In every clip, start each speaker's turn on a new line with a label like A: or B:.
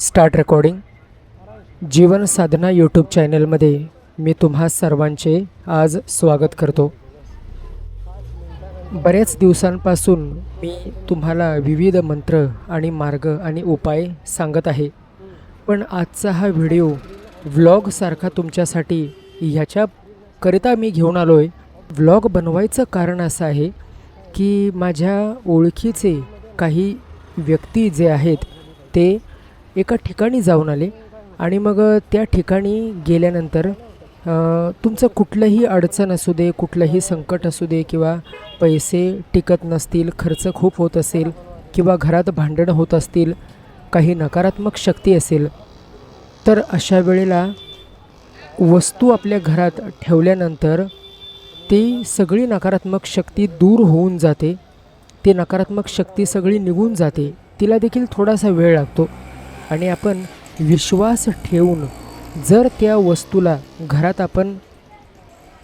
A: Start recording. Jeevan Sadhana YouTube चॅनलमध्ये मी तुम्हा सर्वांचे आज स्वागत करतो. बऱ्याच दिवसांपासून मी तुम्हाला विविध मंत्र आणि मार्ग आणि उपाय सांगत आहे. पण आजचा हा व्हिडिओ व्लॉगसारखा तुमच्यासाठी ह्याच्याकरिता मी घेऊन आलो आहे व्लॉग बनवायचं कारण असं आहे की माझ्या ओळखीचे काही व्यक्ती जे आहेत ते एका ठिकाणी जाऊन आले. आणि मग त्या ठिकाणी गेल्यानंतर तुमचं कुठलंही अडचण असू दे कुठलंही संकट असू दे किंवा पैसे टिकत नसतील खर्च खूप होत असेल किंवा घरात भांडणं होत असतील काही नकारात्मक शक्ती असेल तर अशा वेळेला वस्तू आपल्या घरात ठेवल्यानंतर ती सगळी नकारात्मक शक्ती दूर होऊन जाते. ती नकारात्मक शक्ती सगळी निघून जाते. तिला देखील थोडासा वेळ लागतो. आणि आपण विश्वास ठेवून जर त्या वस्तूला घरात आपण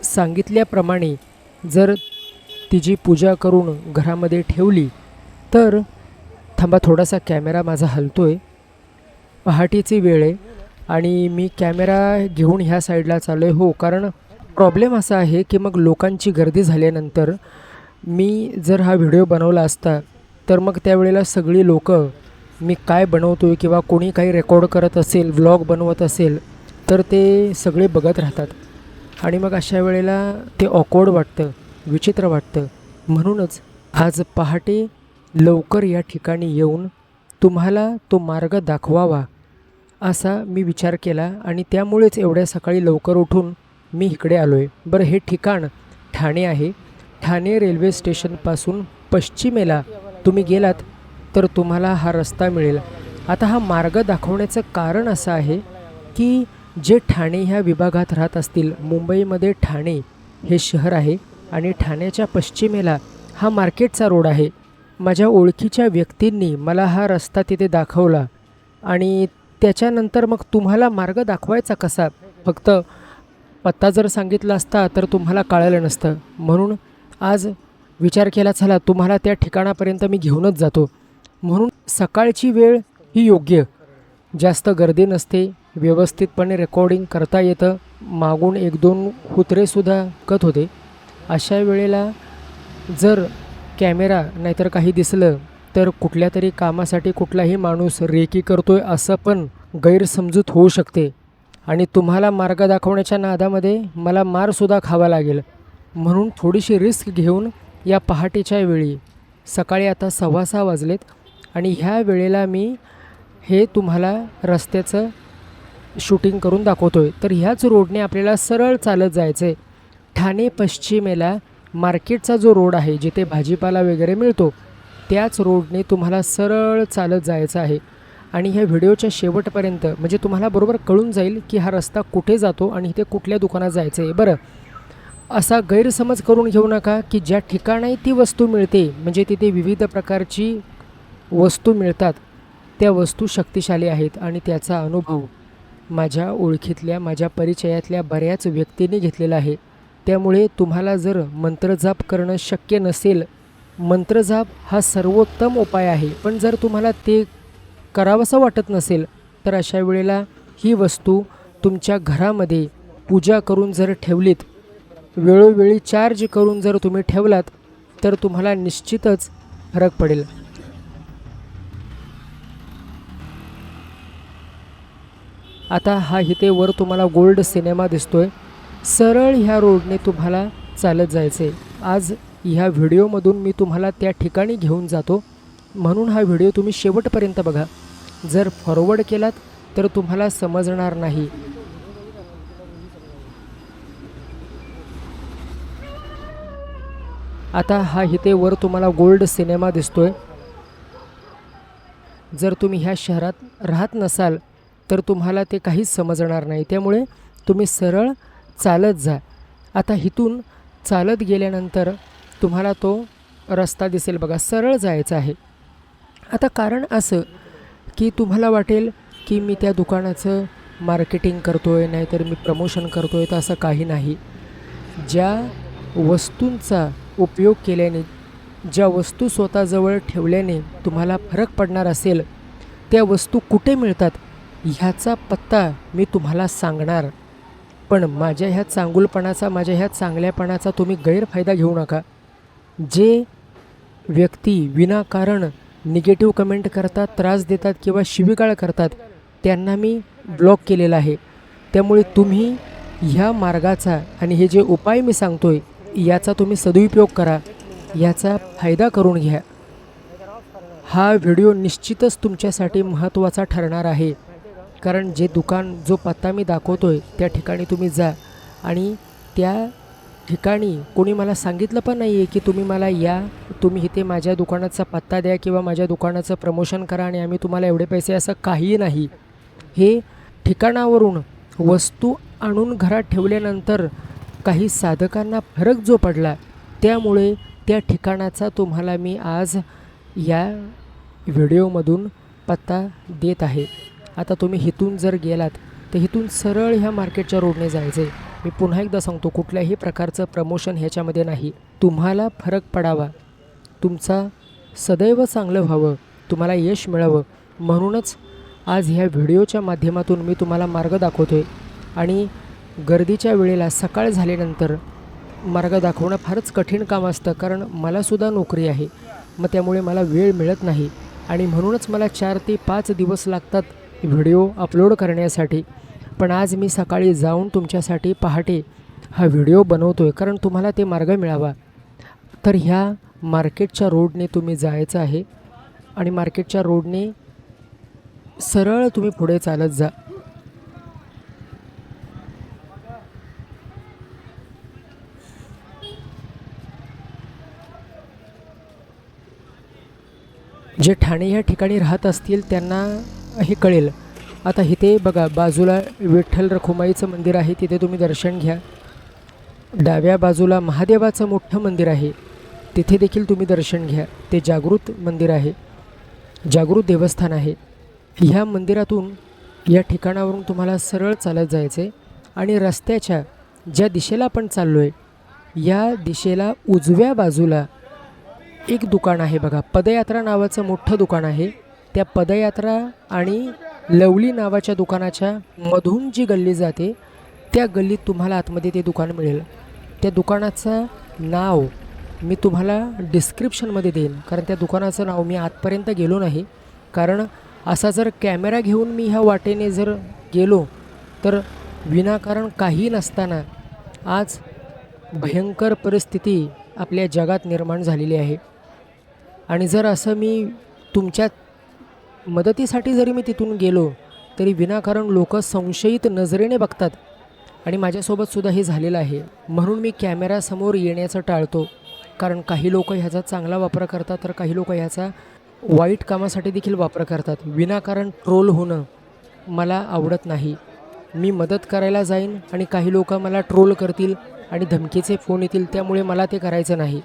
A: सांगितल्याप्रमाणे जर तिची पूजा करून घरामध्ये ठेवली तर थांबा थोडासा कॅमेरा माझा हलतोय. पहाटेची वेळ आहे आणि मी कॅमेरा घेऊन ह्या साईडला चालू आहे हो कारण प्रॉब्लेम असा आहे की मग लोकांची गर्दी झाल्यानंतर मी जर हा व्हिडिओ बनवला असता तर मग त्यावेळेला सगळी लोकं मी काय बनवतो आहे किंवा कोणी काही रेकॉर्ड करत असेल व्लॉग बनवत असेल तर ते सगळे बघत राहतात. आणि मग अशा वेळेला ते ऑकवर्ड वाटतं विचित्र वाटतं. म्हणूनच आज पहाटे लवकर या ठिकाणी येऊन तुम्हाला तो मार्ग दाखवावा असा मी विचार केला आणि त्यामुळेच एवढ्या सकाळी लवकर उठून मी इकडे आलो आहे बरं हे ठिकाण ठाणे आहे. ठाणे रेल्वे स्टेशनपासून पश्चिमेला तुम्ही गेलात तर तुम्हाला हा रस्ता मिळेल. आता हा मार्ग दाखवण्याचं कारण असं आहे की जे ठाणे ह्या विभागात राहत असतील मुंबईमध्ये ठाणे हे शहर आहे आणि ठाण्याच्या पश्चिमेला हा मार्केटचा रोड आहे. माझ्या ओळखीच्या व्यक्तींनी मला हा रस्ता तिथे दाखवला आणि त्याच्यानंतर मग तुम्हाला मार्ग दाखवायचा कसा? फक्त पत्ता जर सांगितला असता तर तुम्हाला कळालं नसतं. म्हणून आज विचार केला चला तुम्हाला त्या ठिकाणापर्यंत मी घेऊनच जातो. म्हणून सकाळची वेळ ही योग्य. जास्त गर्दी नसते व्यवस्थितपणे रेकॉर्डिंग करता येतं मागून एक दोन कुत्रेसुद्धा कत होते. अशा वेळेला जर कॅमेरा नाहीतर काही दिसलं तर कुठल्या तरी कामासाठी कुठलाही माणूस रेकी करतोय असं पण गैरसमजूत होऊ शकते. आणि तुम्हाला मार्ग दाखवण्याच्या नादामध्ये मला मारसुद्धा खावा लागेल. म्हणून थोडीशी रिस्क घेऊन या पहाटेच्या वेळी सकाळी आता सव्वा सहा वाजलेत आणि ह्या वेळेला मी हे तुम्हाला रस्त्याचं शूटिंग करून दाखवतो आहे तर ह्याच रोडने आपल्याला सरळ चालत जायचं आहे ठाणे पश्चिमेला मार्केटचा जो रोड आहे जिथे भाजीपाला वगैरे मिळतो त्याच रोडने तुम्हाला सरळ चालत जायचं आहे. आणि ह्या व्हिडिओच्या शेवटपर्यंत म्हणजे तुम्हाला बरोबर कळून जाईल की हा रस्ता कुठे जातो आणि इथे कुठल्या दुकानात जायचं आहे बरं असा गैरसमज करून घेऊ नका की ज्या ठिकाणी ती वस्तू मिळते म्हणजे तिथे विविध प्रकारची वस्तू मिळतात त्या वस्तू शक्तिशाली आहेत आणि त्याचा अनुभव माझ्या ओळखीतल्या माझ्या परिचयातल्या बऱ्याच व्यक्तींनी घेतलेला आहे. त्यामुळे तुम्हाला जर मंत्रजाप करणं शक्य नसेल मंत्रजाप हा सर्वोत्तम उपाय आहे. पण जर तुम्हाला ते करावंसं वाटत नसेल तर अशा वेळेला ही वस्तू तुमच्या घरामध्ये पूजा करून जर ठेवलीत वेळोवेळी चार्ज करून जर तुम्ही ठेवलात तर तुम्हाला निश्चितच फरक पडेल. आता हा इथे वर तुम्हाला गोल्ड सिनेमा दिसतोय. सरळ ह्या रोडने तुम्हाला चालत जायचे आज ह्या व्हिडिओमधून मी तुम्हाला त्या ठिकाणी घेऊन जातो. म्हणून हा व्हिडिओ तुम्ही शेवटपर्यंत बघा. जर फॉरवर्ड केलात तर तुम्हाला समजणार नाही. आता हा इथे वर तुम्हाला गोल्ड सिनेमा दिसतोय. जर तुम्ही ह्या शहरात राहत नसाल तर तुम्हाला ते काहीच समजणार नाही. त्यामुळे तुम्ही सरळ चालत जा. आता इथून चालत गेल्यानंतर तुम्हाला तो रस्ता दिसेल बघा. सरळ जायचा आहे. आता कारण असं की तुम्हाला वाटेल की मी त्या दुकानाचं मार्केटिंग करतो आहे नाहीतर मी प्रमोशन करतो आहे तर असं काही नाही. ज्या वस्तूंचा उपयोग केल्याने ज्या वस्तू स्वतःजवळ ठेवल्याने तुम्हाला फरक पडणार असेल त्या वस्तू कुठे मिळतात? ह्याचा पत्ता मी तुम्हाला सांगणार. पण माझ्या ह्या चांगुलपणाचा माझ्या ह्या चांगल्यापणाचा तुम्ही गैरफायदा घेऊ नका. जे व्यक्ती विनाकारण निगेटिव्ह कमेंट करतात त्रास देतात किंवा शिवीगाळ करतात त्यांना मी ब्लॉक केलेला आहे. त्यामुळे तुम्ही ह्या मार्गाचा आणि हे जे उपाय मी सांगतो आहे याचा तुम्ही सदुपयोग करा. याचा फायदा करून घ्या. हा व्हिडिओ निश्चितच तुमच्यासाठी महत्त्वाचा ठरणार आहे. कारण जे दुकान जो पत्ता मी दाखवतो आहे त्या ठिकाणी तुम्ही जा. आणि त्या ठिकाणी कोणी मला सांगितलं पण नाही आहे की तुम्ही मला या तुम्ही इथे माझ्या दुकानाचा पत्ता द्या किंवा माझ्या दुकानाचं प्रमोशन करा आणि आम्ही तुम्हाला एवढे पैसे असं काहीही नाही. हे ठिकाणावरून वस्तू आणून घरात ठेवल्यानंतर काही साधकांना फरक जो पडला त्यामुळे त्या ठिकाणाचा तुम्हाला मी आज या व्हिडिओमधून पत्ता देत आहे. आता तुम्ही हिथून जर गेलात तर इथून सरळ ह्या मार्केटच्या रोडने जायचं. आहे मी पुन्हा एकदा सांगतो कुठल्याही प्रकारचं प्रमोशन ह्याच्यामध्ये नाही. तुम्हाला फरक पडावा. तुमचा सदैव चांगलं व्हावं. तुम्हाला यश मिळावं. म्हणूनच आज ह्या व्हिडिओच्या माध्यमातून मी तुम्हाला मार्ग दाखवतो आहे आणि गर्दीच्या वेळेला सकाळ झाल्यानंतर मार्ग दाखवणं फारच कठीण काम असतं कारण मलासुद्धा नोकरी आहे. मग त्यामुळे मला वेळ मिळत नाही. आणि म्हणूनच मला चार ते पाच दिवस लागतात व्हिडिओ अपलोड करण्यासाठी. पण आज मी सकाळी जाऊन तुमच्यासाठी पहाटे हा व्हिडिओ बनवतो आहे कारण तुम्हाला ते मार्ग मिळावा. तर ह्या मार्केटच्या रोडने तुम्ही जायचं आहे आणि मार्केटच्या रोडने सरळ तुम्ही पुढे चालत जा. जे ठाणे ह्या ठिकाणी राहत असतील त्यांना हे कळेल. आता इथे बघा बाजूला विठ्ठल रखुमाईचं मंदिर आहे तिथे तुम्ही दर्शन घ्या. डाव्या बाजूला महादेवाचं मोठं मंदिर आहे तिथे देखील तुम्ही दर्शन घ्या. ते जागृत मंदिर आहे जागृत देवस्थान आहे. ह्या मंदिरातून या ठिकाणावरून तुम्हाला सरळ चालत जायचं आहे आणि रस्त्याच्या ज्या दिशेला आपण चाललो आहे या दिशेला उजव्या बाजूला एक दुकान आहे बघा. पदयात्रा नावाचं मोठं दुकान आहे. त्या पदयात्रा आणि लवली नावाच्या दुकानाच्या मधून जी गल्ली जाते त्या गल्लीत तुम्हाला आतमध्ये ते दुकान मिळेल. त्या दुकानाचं नाव मी तुम्हाला डिस्क्रिप्शनमध्ये देईन. कारण त्या दुकानाचं नाव मी आतपर्यंत गेलो नाही. कारण असा जर कॅमेरा घेऊन मी ह्या वाटेने जर गेलो तर विनाकारण काही नसताना आज भयंकर परिस्थिती आपल्या जगात निर्माण झालेली आहे. आणि जर असं मी तुमच्या मदतीसाठी जरी मी तिथून गेलो तरी विनाकारण लोक संशयित नजरेने बघतात. आणि माझ्यासोबतसुद्धा हे झालेलं आहे. म्हणून मी कॅमेऱ्यासमोर येण्याचं टाळतो. कारण काही लोक ह्याचा चांगला वापर करतात तर काही लोक ह्याचा वाईट कामासाठी देखील वापर करतात. विनाकारण ट्रोल होणं मला आवडत नाही. मी मदत करायला जाईन आणि काही लोक मला ट्रोल करतील आणि धमकीचे फोन येतील त्यामुळे मला ते करायचं नाही.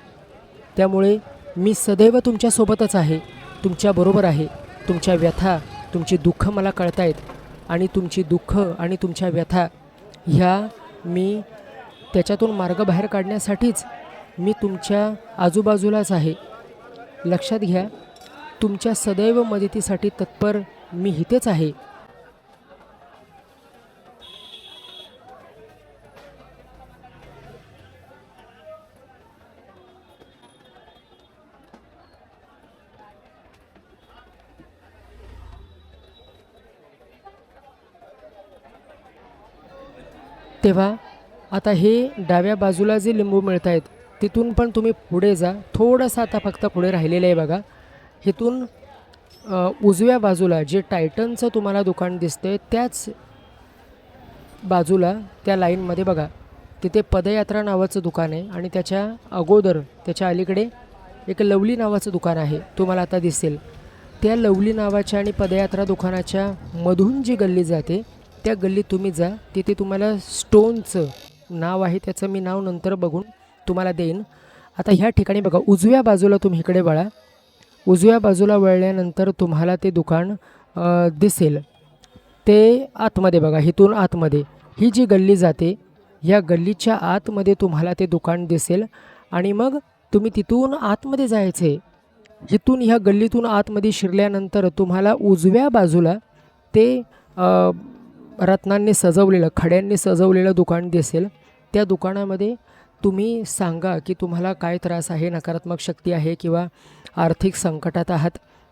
A: त्यामुळे मी सदैव तुमच्यासोबतच आहे. तुमच्याबरोबर आहे. तुमच्या व्यथा तुमची दुःख मला कळतायत आणि तुमची दुःख आणि तुमच्या व्यथा ह्या मी त्याच्यातून मार्ग बाहेर काढण्यासाठीच मी तुमच्या आजूबाजूलाच आहे. लक्षात घ्या तुमच्या सदैव मदतीसाठी तत्पर मी इथेच आहे. तेव्हा आता हे डाव्या बाजूला जे लिंबू मिळत आहेत तिथून पण तुम्ही पुढे जा. थोडंसं आता फक्त पुढे राहिलेलं आहे बघा. इथून उजव्या बाजूला जे टायटनचं तुम्हाला दुकान दिसतंय त्याच बाजूला त्या लाईनमध्ये बघा तिथे पदयात्रा नावाचं दुकान आहे आणि त्याच्या अगोदर त्याच्या अलीकडे एक लवली नावाचं दुकान आहे तुम्हाला आता दिसेल. त्या लवली नावाच्या आणि पदयात्रा दुकानाच्या मधून जी गल्ली जाते त्या गल्लीत तुम्ही जा. तिथे तुम्हाला स्टोनचं नाव आहे. त्याचं मी नाव नंतर बघून तुम्हाला देईन. आता ह्या ठिकाणी बघा उजव्या बाजूला तुम्ही इकडे वळा. उजव्या बाजूला वळल्यानंतर तुम्हाला ते दुकान दिसेल. ते आतमध्ये बघा इथून आतमध्ये. ही जी गल्ली जाते या गल्लीच्या आतमध्ये तुम्हाला ते दुकान दिसेल. आणि मग तुम्ही तिथून आतमध्ये जायचे. इथून ह्या गल्लीतून आतमध्ये शिरल्यानंतर तुम्हाला उजव्या बाजूला ते रत्नांनी सजवलेलं खड्यांनी सजवलेलं दुकान दिसेल. त्या दुकानामध्ये तुम्ही सांगा की तुम्हाला काय त्रास आहे नकारात्मक शक्ती आहे किंवा आर्थिक संकटात आहात.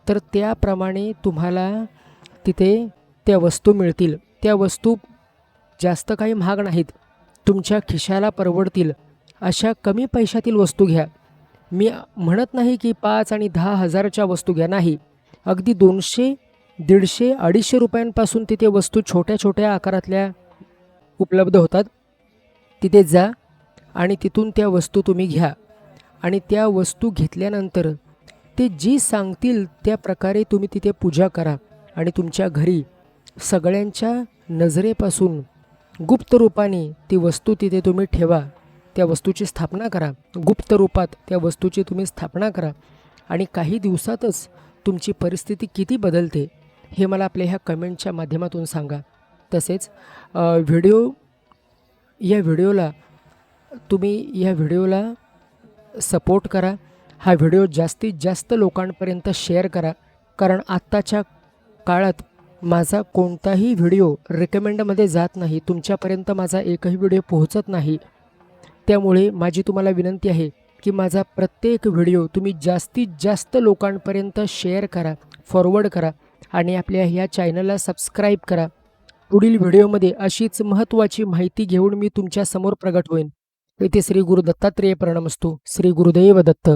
A: तर त्याप्रमाणे तुम्हाला तिथे त्या वस्तू मिळतील. त्या वस्तू जास्त काही महाग नाहीत. तुमच्या खिशाला परवडतील. अशा कमी पैशातील वस्तू घ्या. मी म्हणत नाही की पाच आणि दहा हजारच्या वस्तू घ्या. नाही. अगदी दोनशे दीडशे अडीचशे रुपयांपासून तिथे वस्तू छोट्या छोट्या आकारातल्या उपलब्ध होतात. तिथे जा आणि तिथून त्या वस्तू तुम्ही घ्या. आणि त्या वस्तू घेतल्यानंतर ते जी सांगतील त्या प्रकारे तुम्ही तिथे पूजा करा आणि तुमच्या घरी सगळ्यांच्या नजरेपासून गुप्त रूपाने ती वस्तू तिथे तुम्ही ठेवा. त्या वस्तूची स्थापना करा. गुप्त रूपात त्या वस्तूची तुम्ही स्थापना करा. आणि काही दिवसातच तुमची परिस्थिती किती बदलते? हे मला आपल्या ह्या कमेंटच्या माध्यमातून सांगा. तसेच व्हिडिओ या व्हिडिओला तुम्ही या व्हिडिओला सपोर्ट करा. हा व्हिडिओ जास्तीत जास्त लोकांपर्यंत शेअर करा. कारण आत्ताच्या काळात माझा कोणताही व्हिडिओ रेकमेंडमध्ये जात नाही. तुमच्यापर्यंत माझा एकही व्हिडिओ पोहोचत नाही. त्यामुळे माझी तुम्हाला विनंती आहे की माझा प्रत्येक व्हिडिओ तुम्ही जास्तीत जास्त लोकांपर्यंत शेअर करा फॉरवर्ड करा. आणि आपल्या ह्या चॅनलला सबस्क्राईब करा. पुढील व्हिडिओमध्ये अशीच महत्त्वाची माहिती घेऊन मी तुमच्यासमोर प्रगट होईन. येथे श्री गुरु दत्तात्रेय प्रणमस्तू. श्री गुरुदेव दत्त.